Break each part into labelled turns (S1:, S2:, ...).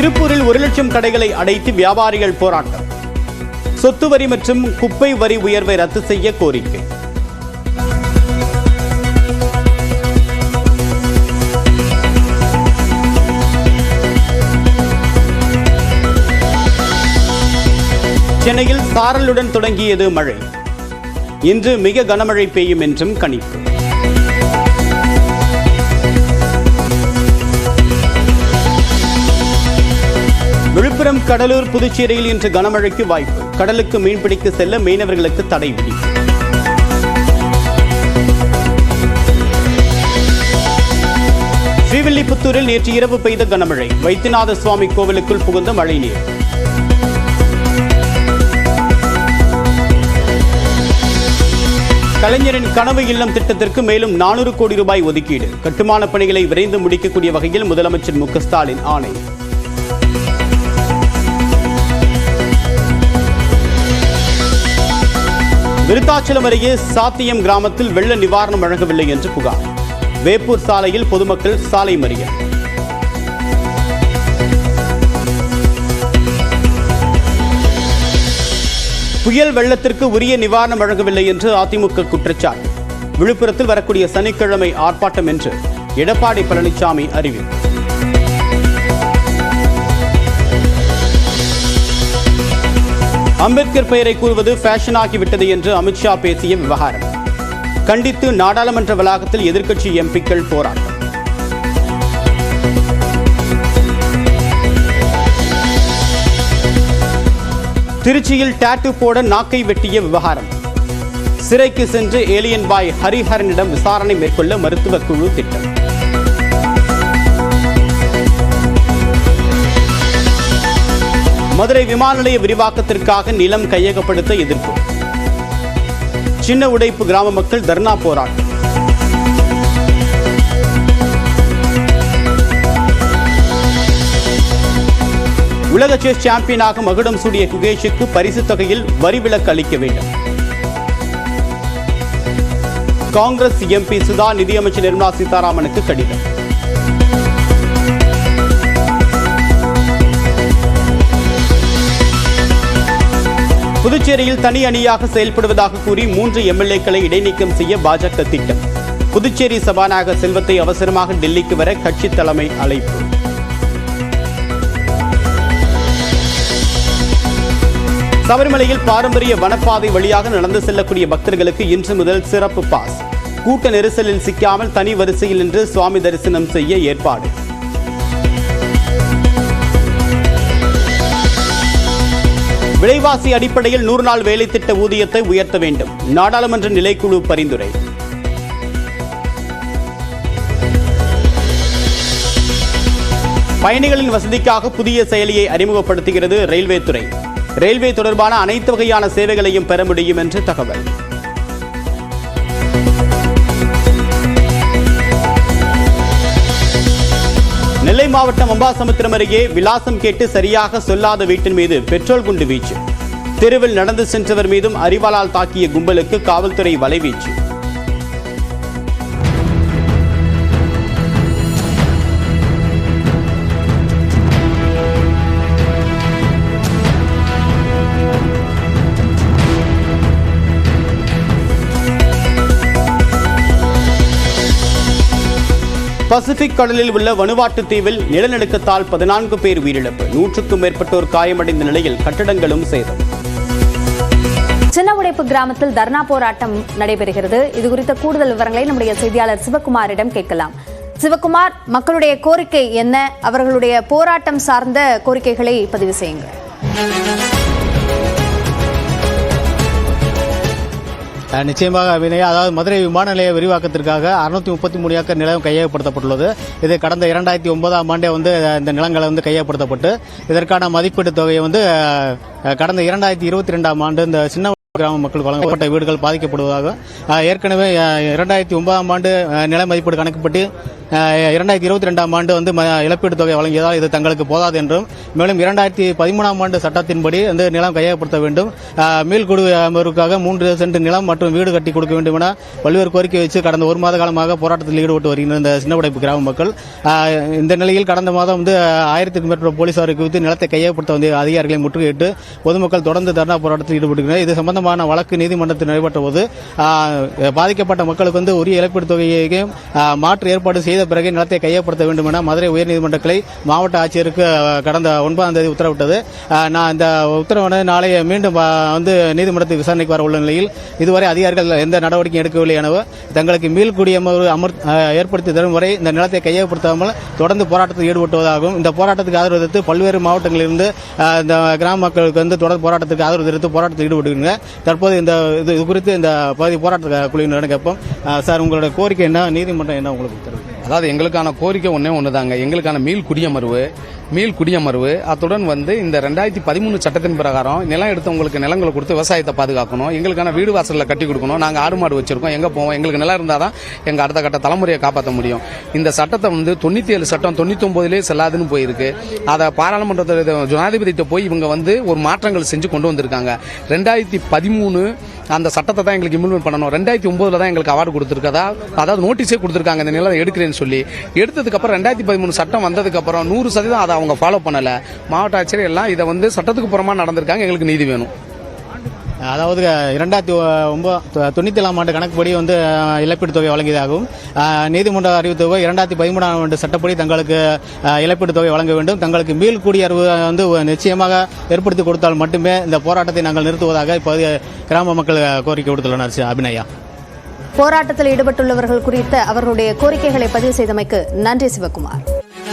S1: திருப்பூரில் ஒரு லட்சம் கடைகளை அடைத்து வியாபாரிகள் போராட்டம். சொத்து வரி மற்றும் குப்பை வரி உயர்வை ரத்து செய்ய கோரிக்கை. சென்னையில் சாரலுடன் தொடங்கியது மழை. இன்று மிக கனமழை பெய்யும் என்றும் கணிப்பு. விழுப்புரம் கடலூர் புதுச்சேரியில் இன்று கனமழைக்கு வாய்ப்பு. கடலுக்கு மீன்பிடிக்க செல்ல மீனவர்களுக்கு தடை விதி. ஸ்ரீவில்லிபுத்தூரில் நேற்று இரவு பெய்த கனமழை. வைத்தியநாத சுவாமி கோவிலுக்குள் புகுந்த மழைநீர். கலைஞரின் கனவு இல்லம் திட்டத்திற்கு மேலும் நானூறு கோடி ரூபாய் ஒதுக்கீடு. கட்டுமான பணிகளை விரைந்து முடிக்கக்கூடிய வகையில் முதலமைச்சர் மு ஸ்டாலின் ஆணை. விருத்தாச்சலம் அருகே சாத்தியம் கிராமத்தில் வெள்ள நிவாரணம் வழங்கவில்லை என்று புகார். வேப்பூர் சாலையில் பொதுமக்கள் சாலை மறியல். புயல் வெள்ளத்திற்கு உரிய நிவாரணம் வழங்கவில்லை என்று அதிமுக குற்றச்சாட்டு. விழுப்புரத்தில் வரக்கூடிய சனிக்கிழமை ஆர்ப்பாட்டம் என்று எடப்பாடி பழனிசாமி அறிவிப்பு. அம்பேத்கர் பெயரை கூறுவது ஃபேஷன் ஆகிவிட்டது என்று அமித்ஷா பேசிய விவகாரம். கண்டித்து நாடாளுமன்ற வளாகத்தில் எதிர்க்கட்சி எம்பிக்கள் போராட்டம். திருச்சியில் டாட்டு போட நாக்கை வெட்டிய விவகாரம். சிறைக்கு சென்று ஏலியன் பாய் ஹரிஹரனிடம் விசாரணை மேற்கொள்ள மருத்துவ குழு திட்டம். மதுரை விமான நிலைய விரிவாக்கத்திற்காக நிலம் கையகப்படுத்த எதிர்ப்பு. சின்ன உடைப்பு கிராம மக்கள் தர்ணா போராட்டம். உலக செஸ் சாம்பியனாக மகுடம் சூடிய குகேஷுக்கு பரிசு தொகையில் வரி விலக்கு அளிக்க வேண்டும். காங்கிரஸ் எம்பி சுதா நிதியமைச்சர் நிர்மலா சீதாராமனுக்கு கடிதம். புதுச்சேரியில் தனி அணியாக செயல்படுவதாக கூறி மூன்று எம்எல்ஏக்களை இடைநீக்கம் செய்ய பாஜக திட்டம். புதுச்சேரி சபாநாயகர் செல்வத்தை அவசரமாக டெல்லிக்கு வர கட்சி தலைமை அழைப்பு. சபரிமலையில் பாரம்பரிய வனப்பாதை வழியாக நடந்து செல்லக்கூடிய பக்தர்களுக்கு இன்று முதல் சிறப்பு பாஸ். கூட்ட நெரிசலில் சிக்காமல் தனி வரிசையில் நின்று சுவாமி தரிசனம் செய்ய ஏற்பாடு. விலைவாசி அடிப்படையில் நூறு நாள் வேலை திட்ட ஊதியத்தை உயர்த்த வேண்டும். நாடாளுமன்ற நிலைக்குழு பரிந்துரை. பயணிகளின் வசதிக்காக புதிய செயலியை அறிமுகப்படுத்துகிறது ரயில்வே துறை. ரயில்வே தொடர்பான அனைத்து வகையான சேவைகளையும் பெற முடியும் என்று தகவல். நெல்லை மாவட்டம் அம்பாசமுத்திரம் அருகே விலாசம் கேட்டு சரியாக சொல்லாத வீட்டின் மீது பெட்ரோல் குண்டு வீச்சு. தெருவில் நடந்து சென்றவர் மீதும் அரிவாளால் தாக்கிய கும்பலுக்கு காவல்துறை வலைவீச்சு. பசிபிக் கடலில் உள்ள வனுவாட்டு தீவில் நிலநடுக்கத்தால் பதினான்கு பேர் உயிரிழப்பு. நூற்றுக்கும் மேற்பட்டோர் காயமடைந்த நிலையில் கட்டடங்களும் சேதம்.
S2: சின்ன உடைப்பு கிராமத்தில் தர்ணா போராட்டம் நடைபெறுகிறது. இது குறித்த கூடுதல் விவரங்களை நம்முடைய செய்தியாளர் சிவகுமாரிடம் கேட்கலாம். சிவகுமார் மக்களுடைய கோரிக்கை என்ன? அவர்களுடைய போராட்டம் சார்ந்த கோரிக்கைகளை பதிவு செய்யுங்கள்.
S3: நிச்சயமாக வினயா அதாவது மதுரை விமான நிலைய விரிவாக்கத்திற்காக அறுநூத்தி முப்பத்தி மூணு ஏக்கர் நிலம் கையகப்படுத்தப்பட்டுள்ளது. இது கடந்த இரண்டாயிரத்தி ஒன்பதாம் ஆண்டே வந்து இந்த நிலங்களை வந்து கையகப்படுத்தப்பட்டு இதற்கான மதிப்பீட்டு தொகையை வந்து கடந்த இரண்டாயிரத்தி இருபத்தி ரெண்டாம் ஆண்டு இந்த சின்ன கிராம மக்களுக்கு வழங்கப்பட்ட வீடுகள் பாதிக்கப்படுவதாக ஏற்கனவே இரண்டாயிரத்தி ஒன்பதாம் ஆண்டு நில மதிப்பீடு கணக்குப்பட்டு இரண்டாயிரத்தி இருபத்தி ரெண்டாம் ஆண்டு வந்து ம- இழப்பீட்டுத் தொகை வழங்கியதால் இது தங்களுக்கு போதாது என்றும் மேலும் இரண்டாயிரத்தி பதிமூணாம் ஆண்டு சட்டத்தின்படி வந்து நிலம் கையகப்படுத்த வேண்டும். அஹ், மீள்குடியமருக்காக மூன்று சென்ட் நிலம் மற்றும் வீடு கட்டி கொடுக்க வேண்டும் என பல்வேறு கோரிக்கை வச்சு கடந்த ஒரு மாத காலமாக போராட்டத்தில் ஈடுபட்டு வருகின்ற இந்த சின்னப்படைப்பு கிராம மக்கள் இந்த நிலையில் கடந்த மாதம் வந்து ஆயிரத்துக்கும் மேற்பட்ட போலீசாரை குவித்து நிலத்தை கையகப்படுத்த வந்த அதிகாரிகளை முற்றுகையிட்டு பொதுமக்கள் தொடர்ந்து தர்ணா போராட்டத்தில் ஈடுபட்டுகின்றனர் இது சம்பந்தமான வழக்கு நீதிமன்றத்தில் நடைபெற்ற போது பாதிக்கப்பட்ட மக்களுக்கு வந்து உரிய இழப்பீடு தொகையையும் மாற்று ஏற்பாடு செய்து பிறகு நிலத்தை கையப்படுத்த வேண்டும் என மதுரை உயர்நீதிமன்ற கிளை மாவட்ட ஆட்சியருக்கு கடந்த ஒன்பதாம் தேதி உத்தரவிட்டது. நான் இந்த உத்தரவானது நாளை மீண்டும் வந்து நீதிமன்றத்தில் விசாரணைக்கு வர உள்ள நிலையில் இதுவரை அதிகாரிகள் எந்த நடவடிக்கையும் எடுக்கவில்லை எனவும் தங்களுக்கு மீள்குடியமர்வு அமர் ஏற்படுத்தி தரும் வரை இந்த நிலத்தை கையப்படுத்தாமல் தொடர்ந்து போராட்டத்தில் ஈடுபட்டுவதாகவும் இந்த போராட்டத்துக்கு ஆதரவு தெரிவித்து பல்வேறு மாவட்டங்களிலிருந்து இந்த கிராம மக்களுக்கு வந்து தொடர் போராட்டத்துக்கு ஆதரவு தெரிவித்து போராட்டத்தில் ஈடுபட்டுங்க தற்போது இந்த இது குறித்து இந்த பகுதி போராட்ட குழுவினரிடம் கேட்போம். சார் உங்களுடைய கோரிக்கை என்ன? நீதிமன்றம் என்ன உங்களுக்கு தெரிவிக்கும்?
S4: அதாவது எங்களுக்கான கோரிக்கை ஒன்றே ஒன்று தாங்க எங்களுக்கான மீள் குடியமர்வு மீள் குடியமர்வு. அத்துடன் வந்து இந்த ரெண்டாயிரத்தி பதிமூணு சட்டத்தின் பிரகாரம் நிலம் எடுத்தவங்களுக்கு நிலங்களை கொடுத்து விவசாயத்தை பாதுகாக்கணும். எங்களுக்கான வீடு வாசலில் கட்டி கொடுக்கணும். நாங்கள் ஆடு மாடு வச்சிருக்கோம். எங்கே போவோம்? எங்களுக்கு நிலம் இருந்தால் தான் எங்கள் அடுத்த கட்ட தலைமுறையை காப்பாற்ற முடியும். இந்த சட்டத்தை வந்து தொண்ணூற்றி ஏழு சட்டம் தொண்ணூத்தொம்பதுலேயே செல்லாதுன்னு போயிருக்கு. அதை பாராளுமன்றத்தில் ஜனாதிபதிகிட்ட போய் இவங்க வந்து ஒரு மாற்றங்கள் செஞ்சு கொண்டு வந்திருக்காங்க. ரெண்டாயிரத்தி பதிமூணு அந்த சட்டத்தை தான் எங்களுக்கு இம்ப்ளிமெண்ட் பண்ணணும். ரெண்டாயிரத்தி ஒன்பதுல தான் எங்களுக்கு அவார்டு கொடுத்துருக்கதா? அதாவது நோட்டீஸே கொடுத்துருக்காங்க. இந்த நிலம் எடுக்கிறேன்னு சொல்லி. எடுத்ததுக்கப்புறம் ரெண்டாயிரத்தி பதிமூணு சட்டம் வந்ததுக்கப்புறம் நூறு சதவீதம் அதை அவங்க ஃபாலோ பண்ணல. மாவட்ட ஆட்சியர் எல்லாம் இதை வந்து சட்டத்துக்கு புறமா நடந்திருக்காங்க. எங்களுக்கு நீதி வேணும்.
S3: அதாவது இரண்டாயிரத்தி ஒன்பது தொண்ணூத்தி ஏழாம் ஆண்டு கணக்குப்படி வந்து அஹ், இழப்பீட்டுத் தொகை வழங்கியதாகவும் நீதிமன்ற அறிவித்த தொகை இரண்டாயிரத்தி பதிமூணாம் ஆண்டு சட்டப்படி தங்களுக்கு அஹ், இழப்பீட்டுத் தொகை வழங்க வேண்டும். தங்களுக்கு மீள் குடியரவு வந்து நிச்சயமாக ஏற்படுத்தி கொடுத்தால் மட்டுமே இந்த போராட்டத்தை நாங்கள் நிறுத்துவதாக இப்போது கிராம மக்கள் கோரிக்கை விடுத்துள்ளனர் அபிநயா.
S2: போராட்டத்தில் ஈடுபட்டுள்ளவர்கள் குறித்த அவர்களுடைய கோரிக்கைகளை பதிவு செய்தமைக்கு நன்றி சிவகுமார்.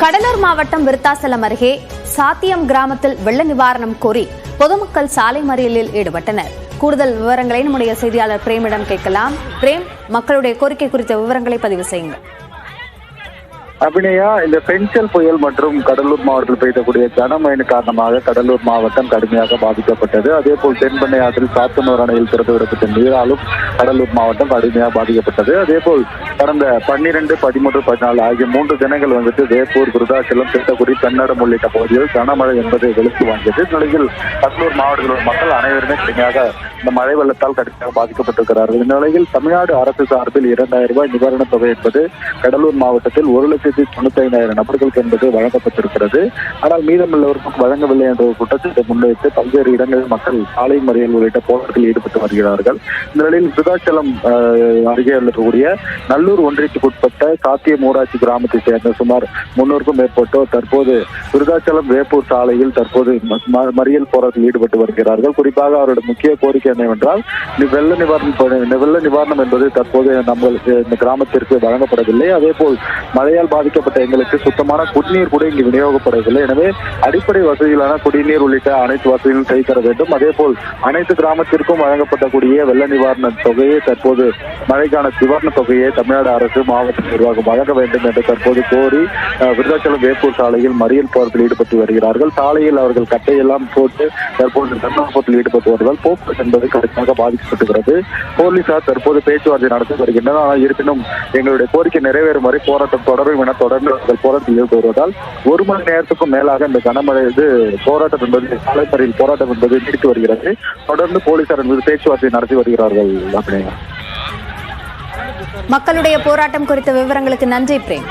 S2: கடலூர் மாவட்டம் விருத்தாசலம் அருகே சாத்தியம் கிராமத்தில் வெள்ள நிவாரணம் கோரி பொதுமக்கள் சாலை மறியலில் ஈடுபட்டனர். கூடுதல் விவரங்களை நம்முடைய செய்தியாளர் பிரேமிடம் கேட்கலாம். பிரேம் மக்களுடைய கோரிக்கை குறித்த விவரங்களை பதிவு செய்யுங்கள்.
S5: அபிநயா இந்த பென்சல் புயல் மற்றும் கடலூர் மாவட்டத்தில் பெய்தக்கூடிய கனமழை காரணமாக கடலூர் மாவட்டம் கடுமையாக பாதிக்கப்பட்டது. அதே போல் தென்பெண்ணை ஆற்றில் சாத்தனூர் அணையில் திறந்து விடப்பட்ட நீராலும் கடலூர் மாவட்டம் கடுமையாக பாதிக்கப்பட்டது. அதே போல் கடந்த பன்னிரண்டு பதிமூன்று பதினாலு ஆகிய மூன்று தினங்கள் வந்துட்டு வேப்பூர் விருதாச்சலம் திட்டக்குடி கன்னடம் உள்ளிட்ட பகுதியில் கனமழை என்பது வெளுத்து வாங்கியது. நிலையில் கடலூர் மாவட்டத்தில் உள்ள மக்கள் அனைவருமே கடுமையாக இந்த மழை வெள்ளத்தால் கடுமையாக பாதிக்கப்பட்டிருக்கிறார்கள். இந்த நிலையில் தமிழ்நாடு அரசு சார்பில் இரண்டாயிரம் ரூபாய் நிவாரணத் தொகை என்பது கடலூர் மாவட்டத்தில் ஒரு லட்சம் லட்சத்தி தொண்ணூத்தி ஐந்தாயிரம் நபர்களுக்கு என்பது வழங்கப்பட்டிருக்கிறது. ஆனால் மீதமுள்ளவர்களுக்கு வழங்கவில்லை என்ற ஒரு குற்றச்சாட்டை முன்வைத்து பல்வேறு இடங்களில் மக்கள் சாலை மறியல் உள்ளிட்ட போராட்டத்தில் ஈடுபட்டு வருகிறார்கள். இந்த நிலையில் விருதாச்சலம் அருகே இருக்கக்கூடிய நல்லூர் ஒன்றியத்துக்குட்பட்ட சாத்தியம் ஊராட்சி கிராமத்தை சேர்ந்த சுமார் முன்னூறுக்கும் மேற்பட்டோர் தற்போது விருதாச்சலம் வேப்பூர் சாலையில் தற்போது மறியல் போராட்டத்தில் ஈடுபட்டு வருகிறார்கள். குறிப்பாக அவருடைய முக்கிய கோரிக்கை என்னவென்றால் வெள்ள நிவாரணம் வெள்ள நிவாரணம் என்பது தற்போது நம்ம இந்த கிராமத்திற்கு வழங்கப்படவில்லை. அதே போல் மழையால் பாதிக்கப்பட்ட எங்களுக்கு சுத்தமான குடிநீர் கூட இங்கு விநியோகப்படவில்லை எனவே அடிப்படை வசதிகளான குடிநீர் உள்ளிட்ட அனைத்து வசதிகளும் செய்து தர வேண்டும். அதே போல் அனைத்து கிராமத்திற்கும் வழங்கப்படக்கூடிய வெள்ள நிவாரண தொகையை தற்போது மழைக்கான நிவாரண தொகையை தமிழ்நாடு அரசு மாவட்ட நிர்வாகம் வழங்க வேண்டும் என்று தற்போது கோரி விருதாச்சலம் வேப்பூர் சாலையில் மறியல் போராட்டத்தில் ஈடுபட்டு வருகிறார்கள். சாலையில் அவர்கள் கட்டையெல்லாம் போட்டு தற்போது தர்ணாபத்தில் ஈடுபட்டு வருவதால் போக்குவரத்து என்பது கடுமையாக பாதிக்கப்பட்டுகிறது. போலீசார் தற்போது பேச்சுவார்த்தை நடத்தி வருகின்றனர். ஆனால் இருப்பினும் எங்களுடைய கோரிக்கை நிறைவேறும் வரை போராட்டம் தொடரும் என தொடர்ந்து அவர்கள் போராட்டத்தில் ஈடுபட்டு வருவதால் ஒரு மணி நேரத்துக்கும் மேலாக இந்த கனமழை இது போராட்டம் என்பது சாலை போராட்டம் என்பது நீடித்து வருகிறது. தொடர்ந்து போலீசார் என்பது பேச்சுவார்த்தை நடத்தி வருகிறார்கள் அப்படிங்க
S2: மக்களுடைய போராட்டம் குறித்த விவரங்களுக்கு நன்றி பிரேம்.